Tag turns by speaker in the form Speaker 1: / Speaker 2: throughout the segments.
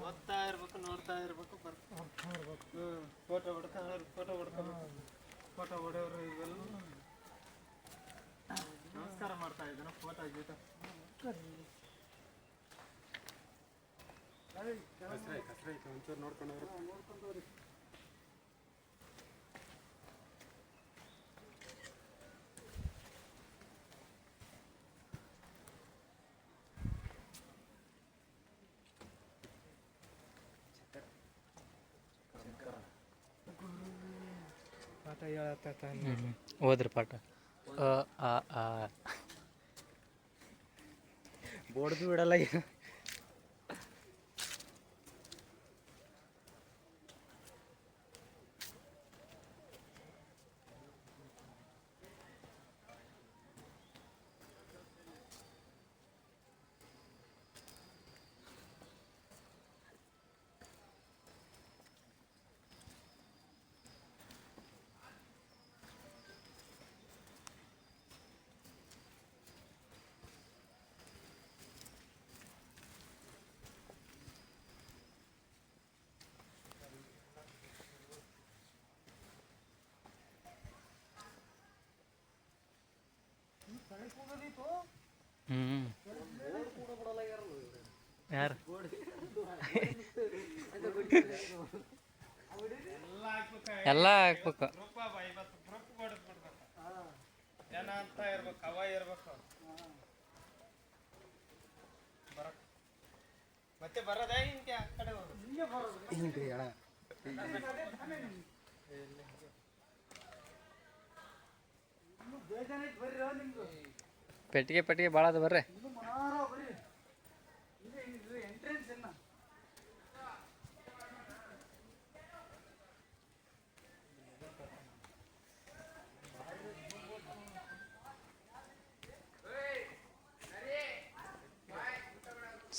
Speaker 1: ಓದ್ತಾ ಇರ್ಬೇಕು ನೋಡ್ತಾ ಇರ್ಬೇಕು ಬರ್ತಾ ಹ್ಞೂ ಫೋಟೋ ಹೊಡ್ಕೊಂಡು ಫೋಟೋ ಹೊಡ್ಕೊಬೇಕು ಫೋಟೋ ಹೊಡೆಯವರು ಇವೆಲ್ಲ ನಮಸ್ಕಾರ ಮಾಡ್ತಾ ಇದ್ದಾನೆ ಫೋಟೋ ಗೀಟ
Speaker 2: ಒಂಚೂರು ನೋಡ್ಕೊಂಡು
Speaker 1: ಪಾಠ ಹೇಳತ್ತ
Speaker 3: ಓದ್ರಿ ಪಾಠ. ಅ ಆ ಆ
Speaker 1: ಬೋರ್ಡ್ ಬಿಡಲ್ಲ ಈಗ
Speaker 3: ಹ್ಞೂ ಯಾರು ಎಲ್ಲ ಹಾಕ್ಬೇಕು
Speaker 1: ಗ್ರೂಪ್ ಅವ ಇವತ್ತು ಗ್ರೂಪ್ ಹೊಡೆದ್ ಬಿಡ್ಬೇಕು ಜನ ಅಂತ ಇರ್ಬೇಕು ಇರ್ಬೇಕು ಬರಕ್ ಮತ್ತೆ
Speaker 3: ಪೆಟ್ಟಿಗೆ ಪೆಟ್ಟಿಗೆ ಬಾಳದ ಅದ ಬರ್ರಿ.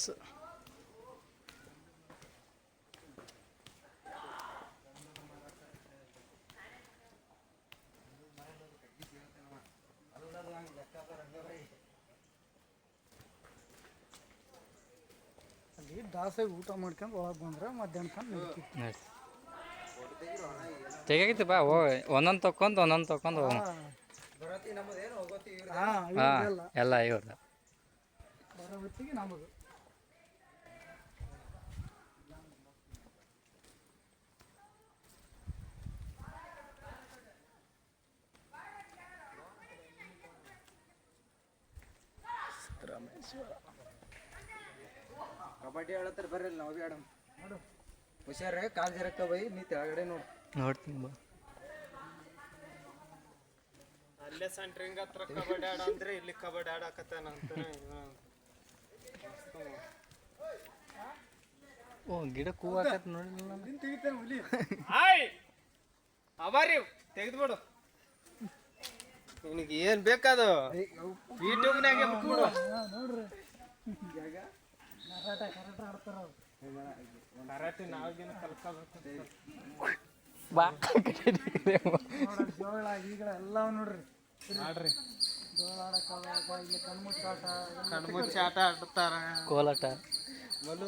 Speaker 3: ಸ-
Speaker 4: ಅಲ್ಲಿ ದಾಸಾಗಿ ಊಟ ಮಾಡ್ಕೊಂಡು ಒಳಗೆ ಬಂದ್ರೆ ಮಧ್ಯಾಹ್ನ
Speaker 3: ನಡಿ ಬಾ ಓ ಒಂದೊಂದು ತಕ್ಕೊಂಡು ಒಂದೊಂದು ತಕ್ಕೊಂಡು ಹೋಗ
Speaker 4: ಹಾಂ
Speaker 3: ಎಲ್ಲ ಇವ್ರದ್ದು.
Speaker 4: ಬರೋ ಹೊತ್ತಿಗೆ ನಮ್ಮದು
Speaker 2: ಕಬಡ್ಡಿ ಹೇಳತ್ತಾರ ಬರ್ರಿ ನಾವು ಬೇಡ ನೋಡು ಹುಷಾರ ಕಾಲ್ ಜರಕ್ಕ ಬೈ ನೀ ತೆಳಗಡೆ ನೋಡು.
Speaker 3: ನೋಡ್ತೀನಿ ಬಾ.
Speaker 1: ಅಲ್ಲೇ ಸೆಂಟ್ರಿಂಗ್ ಹತ್ರ ಕಬಡ್ಡಿ ಆಡ ಅಂದ್ರೆ ಇಲ್ಲಿ ಕಬಡ್ಡಿ ಆಡಕತ್ತಾನ ಅಂತ
Speaker 3: ಓ ಗಿಡ ಕೂವಾಕತ್ ನೋಡಿ ನಿಂತ
Speaker 4: ನಿನ್. ತೆಗಿತಾನೆ ಹುಲಿ
Speaker 1: ಹಾಯ್ ಅವರಿ ತೆಗೆದ್ಬಿಡು. ನಿನಗೆ ಏನ್ ಬೇಕದು? ಯೂಟ್ಯೂಬ್ನಾಗೆ ಬಿಟ್ಬಿಡು
Speaker 4: ನೋಡ್ರಿ ಕರಾಟ ಕರಾಟ ಆಡ್ತಾರ ಅವ್ರು
Speaker 1: ಕರಾಟೆ ನಾವಿಗೇನು ಕಲ್ಕೋಬೇಕು
Speaker 4: ಜೋಳ ಈಗಳ ಎಲ್ಲ ನೋಡ್ರಿ.
Speaker 1: ಆಡ್ರಿ.
Speaker 4: ಜೋಳ ಆಡಕ್ಕಾಗ ಇಲ್ಲಿ ಕಣ್ಮುಚ್ಚಾಟ
Speaker 1: ಕಣ್ಮುಚ್ಚಿ ಆಟ ಆಡ್ತಾರ.
Speaker 3: ಕೋಲಾಟ.
Speaker 1: ಮಲು